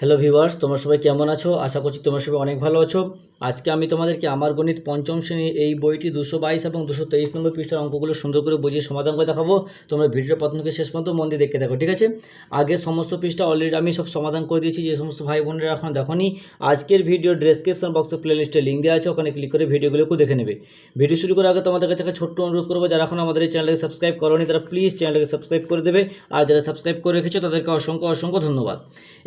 Hello viewers তোমরা সবাই কেমন আছো? আশা করছি তোমরা সবাই অনেক ভালো আছো। আজকে আমি তোমাদেরকে আমার গণিত পঞ্চম শ্রেণির এই বইটি দুশো বাইশ এবং দুশো তেইশ নম্বর পৃষ্ঠার অঙ্কগুলো সুন্দর করে বুঝিয়ে সমাধান করে দেখাবো। তোমরা ভিডিওটা প্রথম থেকে শেষ পর্যন্ত মন দিয়ে দেখতে দেখো, ঠিক আছে? আগে সমস্ত পৃষ্ঠা অলরেডি আমি সব সমাধান করে দিয়েছি, যে সমস্ত ভাই বোনেরা এখন দেখোনি। আজকের ভিডিও ডেসক্রিপশন বক্সে প্লে লিস্টে লিঙ্ক দেওয়া আছে, ওখানে ক্লিক করে ভিডিওগুলোকে দেখে নেবে। ভিডিও শুরু করার আগে তোমাদের কাছে ছোট্ট অনুরোধ করব, যারা এখন আমাদের এই চ্যানেলকে সাবস্ক্রাইব করোনি, তারা প্লিজ চ্যানেলকে সাবস্ক্রাইব করে দেবে। আর যারা সাবস্ক্রাইব করে রেখেছো, তাদেরকে অসংখ্য অসংখ্য ধন্যবাদ।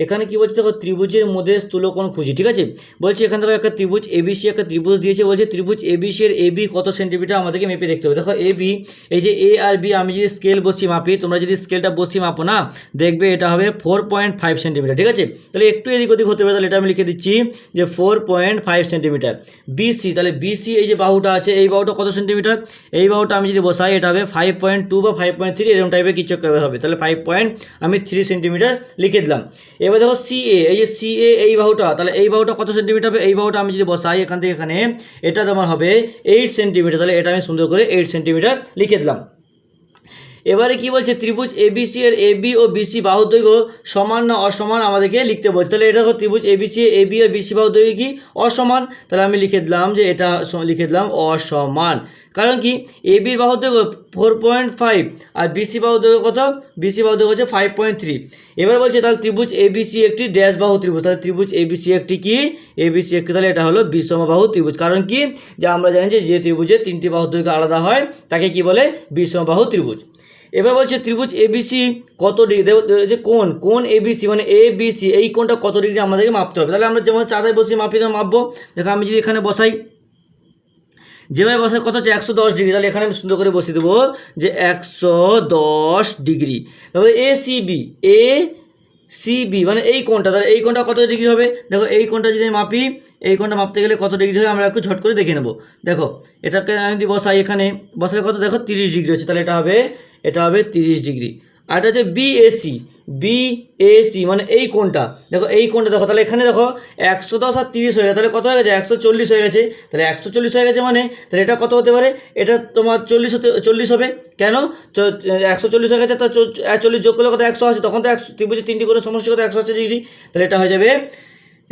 এখানে কি বলছে দেখো ত্রিভুজের মধ্যে স্থূলকোণ খুঁজি, ঠিক আছে? বলছে এখানে দেখো একটা ত্রিভুজ এবিসি একটা ত্রিভুজ দিয়েছে, বলছে ত্রিভুজ এবিসি এর এবি কত সেন্টিমিটার আমাদেরকে মেপে দেখতে হবে। দেখো এবি এই যে এ আর বি, আমি যদি স্কেল বসিয়ে মাপি, তোমরা যদি স্কেলটা বসিয়ে মাপো না, দেখবে এটা হবে ফোর পয়েন্ট ফাইভ সেন্টিমিটার, ঠিক আছে? তাহলে একটু এদিক ওদিক হতে পারে, তাহলে এটা আমি লিখে দিচ্ছি যে four point five centimetre. BC তাহলে বিসি এই যে বাহুটা আছে, এই বাহুটা কত সেন্টিমিটার? এই বাহুটা আমি যদি বসাই, এটা হবে ফাইভ পয়েন্ট টু বা ফাইভ পয়েন্ট থ্রি, এরকম টাইপের কিছু হবে, তাহলে ফাইভ পয়েন্ট আমি থ্রি সেন্টিমিটার লিখে দিলাম। এবার দেখো সিএ এই যে সি, এ, এই বাহুটা, তাহলে এই বাহুটা কত সেন্টিমিটার হবে? এই বাহুটা আমি যদি বসাই এখান থেকে এখানে, এটা তোমার হবে এইট সেন্টিমিটার তাহলে এটা আমি সুন্দর করে এইট সেন্টিমিটার লিখে দিলাম। এবারে কি বলছে? ত্রিভুজ এবিসি এর এবি ও বিসি বাহু দৈর্ঘ্য সমান না অসমান আমাদেরকে লিখতে বলছে। তাহলে এটা ত্রিভুজ এবিসি এবি আর বিসি বাহু দৈর্ঘ্য কি অসমান? তাহলে আমি লিখে দিলাম যে এটা লিখে দিলাম অসমান। কারণ কি? এবির বাহু দৈর্ঘ্য ফোর পয়েন্ট ফাইভ আর বিসি বাহু দৈর্ঘ্য কত? বিসি বাহু দৈর্ঘ্য হচ্ছে ফাইভ পয়েন্ট থ্রি এবার বলছে, তাহলে ত্রিভুজ এবিসি একটি ড্যাশ বাহু ত্রিভুজ। তাহলে ত্রিভুজ এবিসি একটি কি? এবিসি একটি। তাহলে এটা হলো বিষম বাহু ত্রিভুজ। কারণ কি? যে আমরা জানি যে যে ত্রিভুজের তিনটি বাহু দৈর্ঘ্য আলাদা হয়, তাকে কি বলে? বিষম বাহু ত্রিভুজ। এবার বলছে ত্রিভুজ এবিসি কত ডিগ্রি যে কোন কোন এবিসি মানে এ বিসি এই কোনটা কত ডিগ্রি আমাদেরকে মাপতে হবে? তাহলে আমরা যেমন চাঁদায় বসে মাপি মাপবো, দেখো আমি যদি এখানে বসাই, যেভাবে বসাই কত হচ্ছে একশো দশ ডিগ্রি তাহলে এখানে আমি সুন্দর করে বসিয়ে দেবো যে একশো দশ ডিগ্রি তারপরে এ সিবি এ সিবি মানে এই কোনটা তাহলে এই কোনটা কত ডিগ্রি হবে? দেখো এই কোনটা যদি আমি মাপি, এই কোনটা মাপতে গেলে কত ডিগ্রি হবে? আমরা একটু ঝট করে দেখে নেব। দেখো, এটাকে আমি যদি বসাই এখানে বসালে কত দেখো তিরিশ ডিগ্রি হচ্ছে, তাহলে এটা হবে এটা হবে তিরিশ ডিগ্রি। আর এটা হচ্ছে বিএসি বিএসি মানে এই কোনটা দেখো, এই কোনটা দেখো, তাহলে এখানে দেখো একশো দশ আর তিরিশ হয়ে গেছে, তাহলে কত হয়ে গেছে? একশো চল্লিশ হয়ে গেছে। তাহলে একশো চল্লিশ হয়ে গেছে মানে? তাহলে এটা কত হতে পারে? এটা তোমার চল্লিশ হতে, চল্লিশ হবে। কেন? একশো চল্লিশ হয়ে গেছে, তো চল্লিশ যোগ করলে কত? একশো আছে তখন তো একশো, ত্রিভুজের তিনটি করে সমস্যা কত? একশো আশি ডিগ্রি। তাহলে এটা হয়ে যাবে,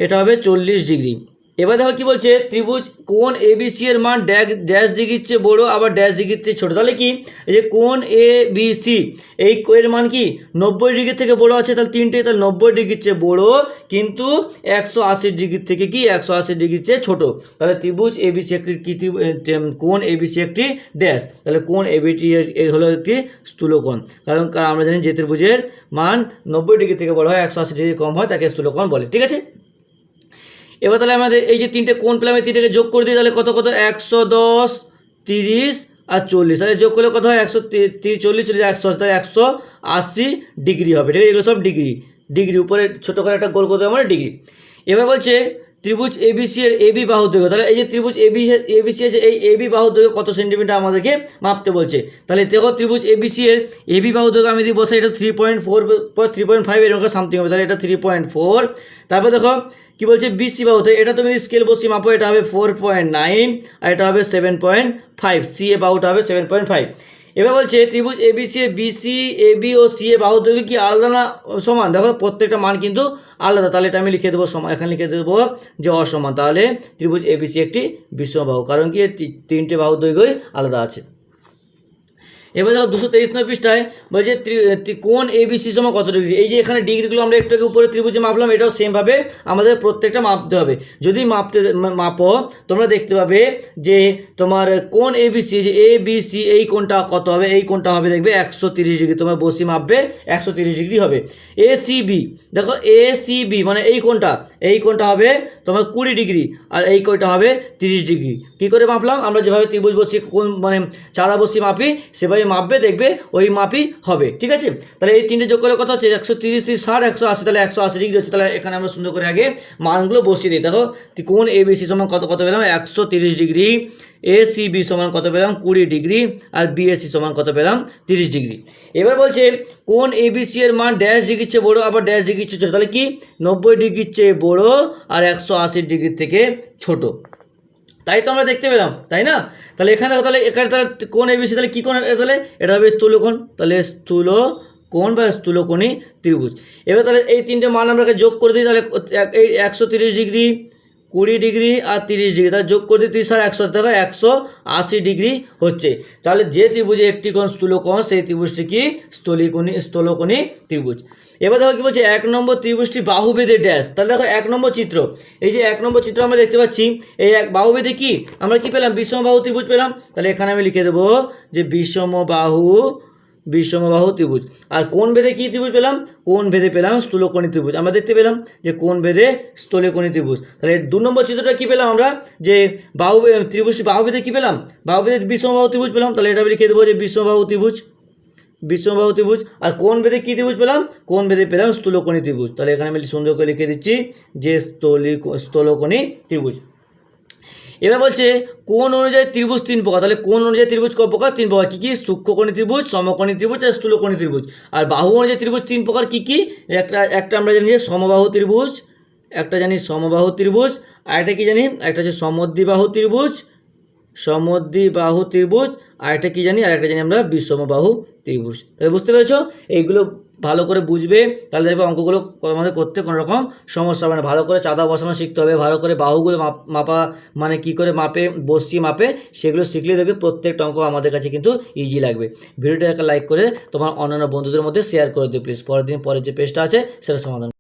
এটা হবে চল্লিশ ডিগ্রি। এবার দেখো কি বলছে? ত্রিভুজ কোন এ এবিসি এর মান ড্যাশ ড্যাশ ডিগ্রির চেয়ে বড়ো আবার ড্যাশ ডিগ্রির চেয়ে ছোটো? তাহলে কি? এই যে কোন এ বি সি এই এর মান কি? নব্বই ডিগ্রি থেকে বড়ো আছে তাহলে তিনটে তাহলে নব্বই ডিগ্রির চেয়ে বড়ো কিন্তু একশো আশি ডিগ্রির থেকে কি? একশো আশি ডিগ্রির চেয়ে ছোটো। তাহলে ত্রিভুজ এ এবিসি একটি কি ত্রিভু- এ, কোন এবিসি একটি ড্যাশ তাহলে কোন এবিটি এর হলো একটি স্থূলকোণ। কারণ আমরা জানি যে ত্রিভুজের মান নব্বই ডিগ্রি থেকে বড় হয় একশো আশি ডিগ্রি কম হয় তাকে স্থূলকোণ বলে। ঠিক আছে? এবার তাহলে আমাদের এই যে তিনটে কোন পেলাম তিনটেকে যোগ করে দিই, তাহলে কত কত? একশো দশ, তিরিশ আর চল্লিশ। তাহলে যোগ করলে কত হয়? একশো তিরিশ, চল্লিশ চল্লিশ, একশো তাহলে একশো আশি ডিগ্রি হবে। ঠিক আছে? এগুলো সব ডিগ্রি। ডিগ্রি, উপরে ছোটো করে একটা গোল করতে হবে মানে ডিগ্রি। এবার বলছে ত্রিভুজ এবিসি এর এবি বাহু দৈর্ঘ্য। তাহলে এই যে ত্রিভুজ এবি এবিসি আছে এই এবি বাহু দৈর্ঘ্য কত সেন্টিমিটার আমাদেরকে মাপতে বলছে? তাহলে দেখো ত্রিভুজ এবিসি এর এবি বাহু দৈর্ঘ্য আমি যদি বসাই এটা three point four three point five এরকম সামথিং হবে। তাহলে এটা থ্রি পয়েন্ট ফোর তারপর দেখো কি বলছে? বিসি বাহু তো? এটা তুমি যদি স্কেল বসি মাপো, এটা হবে ফোর পয়েন্ট নাইন আর এটা হবে seven point five C A বাহুটা হবে সেভেন পয়েন্ট ফাইভ এবার বলছে, ত্রিভুজ এবিসি বিসি এ বি ও সি এ বাহু দৈর্ঘ্য কি আলাদা না সমান? দেখো, প্রত্যেকটা মান কিন্তু আলাদা। তাহলে এটা আমি লিখে দেবো সমান, এখানে লিখে দেবো যে অসমান। তাহলে ত্রিভুজ এবিসি একটি বিষম বাহু। কারণ কি তিনটে বাহু দৈর্ঘ্যই আলাদা আছে। এবার দেখো দুশো তেইশ নয় পৃষ্ঠায় বলছে কোন এ বি সি সময় কত ডিগ্রি? এই যে এখানে ডিগ্রিগুলো আমরা একটু উপরে ত্রিভুজে মাপলাম, এটাও সেমভাবে আমাদের প্রত্যেকটা মাপতে হবে। যদি মাপতে মাপো, তোমরা দেখতে পাবে যে তোমার কোন এ বি সি যে এ বি সি এই কোনটা কত হবে, এই কোনটা হবে, দেখবে একশো তিরিশ ডিগ্রি। তোমার বসি মাপবে, একশো তিরিশ ডিগ্রি হবে। এ সি বি দেখো এ সি বি মানে এই কোনটা? এই কোনটা হবে তোমার কুড়ি ডিগ্রি, আর এই কয়টা হবে তিরিশ ডিগ্রি। কী করে মাপলাম? আমরা যেভাবে ত্রিভুজ বসি কোন মানে চাঁদা বসি মাপি, সেভাবে মাপবে, দেখবে ওই মাপই হবে, ঠিক আছে? তাহলে এই তিনটে যোগ করে কত হচ্ছে একশো তিরিশ তিরিশ ষাট, একশো আশি, তাহলে একশো আশি ডিগ্রি হচ্ছে। তাহলে এখানে আমরা সুন্দর করে আগে মানগুলো বসিয়ে দিই। দেখো, কোন এ বিসি সমান কত কত পেলাম? একশো তিরিশ ডিগ্রি। এ সি বি সমান কত পেলাম? কুড়ি ডিগ্রি আর বিএসসি সমান কত পেলাম? তিরিশ ডিগ্রি। এবার বলছে, কোন এবিসি এর মান ড্যাশ ডিগ্রির চেয়ে বড়ো আবার ড্যাশ ডিগ্রির চেয়ে ছোটো? তাহলে কি? নব্বই ডিগ্রির চেয়ে বড় আর একশো আশি ডিগ্রির থেকে ছোট। তাই তো আমরা দেখতে পেলাম, তাই না? তাহলে এখানে তাহলে এখানে তাহলে কোন এবিসি তাহলে কী কোন তাহলে এটা হবে স্থূলকোণ। তাহলে স্থূল কোণ বা স্থূলকোণী ত্রিভুজ। এবার তাহলে এই তিনটে মান আমরা যোগ করে দিই, তাহলে এই একশো ডিগ্রি কুড়ি ডিগ্রি আর তিরিশ ডিগ্রি, তাহলে যোগ করে দিই তিরিশ আর একশো, দেখো একশো আশি ডিগ্রি হচ্ছে। তাহলে যে ত্রিভুজে একটি কোণ স্থূলকোণ, সেই ত্রিভুজটি কি? স্থলিকোণী, স্থলকোণী ত্রিভুজ। এবার দেখো কি বলছে, এক নম্বর ত্রিভুজটি বাহুবেদে ড্যাশ। তাহলে দেখো এক নম্বর চিত্র। এই যে এক নম্বর চিত্র আমরা দেখতে পাচ্ছি, এই এক বাহুবেদে কি? আমরা কি পেলাম? বিষম বাহু ত্রিভুজ পেলাম। তাহলে এখানে আমি লিখে দেবো যে বিষমবাহু ত্রিভুজ। আর কোন ভেদে কী ত্রিভুজ পেলাম? কোন ভেদে পেলাম স্থূলকোণী ত্রিভুজ? আমরা দেখতে পেলাম যে কোন ভেদে স্থূলকোণী ত্রিভুজ। তাহলে দু নম্বর চিত্রটা কী পেলাম আমরা? যে বাহু ত্রিভুজটি বাহু ভেদে কী পেলাম? বাহু ভেদে বিষমবাহু ত্রিভুজ পেলাম। তাহলে এটা লিখে দেবো যে বিষমবাহু ত্রিভুজ। বিষমবাহু ত্রিভুজ। আর কোন ভেদে কী ত্রিভুজ পেলাম? কোন ভেদে পেলাম স্থূলকোণী ত্রিভুজ। তাহলে এখানে আমি সুন্দর করে লিখে দিচ্ছি যে স্থলি স্থলকোণী ত্রিভুজ। এবার বলছে, কোন অনুযায়ী ত্রিভুজ তিন প্রকার? তাহলে কোন অনুযায়ী ত্রিভুজ ক প্রকার? তিন প্রকার। কী কী? সূক্ষ্মকণী ত্রিভুজ, সমকণী ত্রিভুজ আর স্থূলকণী ত্রিভুজ। আর বাহু অনুযায়ী ত্রিভুজ তিন প্রকার কী কী? একটা একটা আমরা জানি যে সমবাহু ত্রিভুজ, একটা জানি সমবাহু ত্রিভুজ, আর একটা কী জানি? একটা হচ্ছে সমদ্বিবাহু ত্রিভুজ সমদ্বিবাহু ত্রিভুজ আর একটা কি জানি আর একটা জানি আমরা বিষমবাহু ত্রিভুজ। তাহলে বুঝতে পেরেছ? এইগুলো ভালো করে বুঝবে, তাহলে দেখবে অঙ্কগুলো আমাদের করতে কোনো রকম সমস্যা হবে না। ভালো করে চাঁদা বসানো শিখতে হবে, ভালো করে বাহুগুলো মাপ, মাপা মানে কি করে মাপে, বসিয়ে মাপে, সেগুলো শিখলে দেখবে প্রত্যেকটা অঙ্ক আমাদের কাছে কিন্তু ইজি লাগবে। ভিডিওটা একটা লাইক করে তোমার অন্যান্য বন্ধুদের মধ্যে শেয়ার করে দিও প্লিজ পরের দিন পরের যে পেজটা আছে, সেটা সমাধান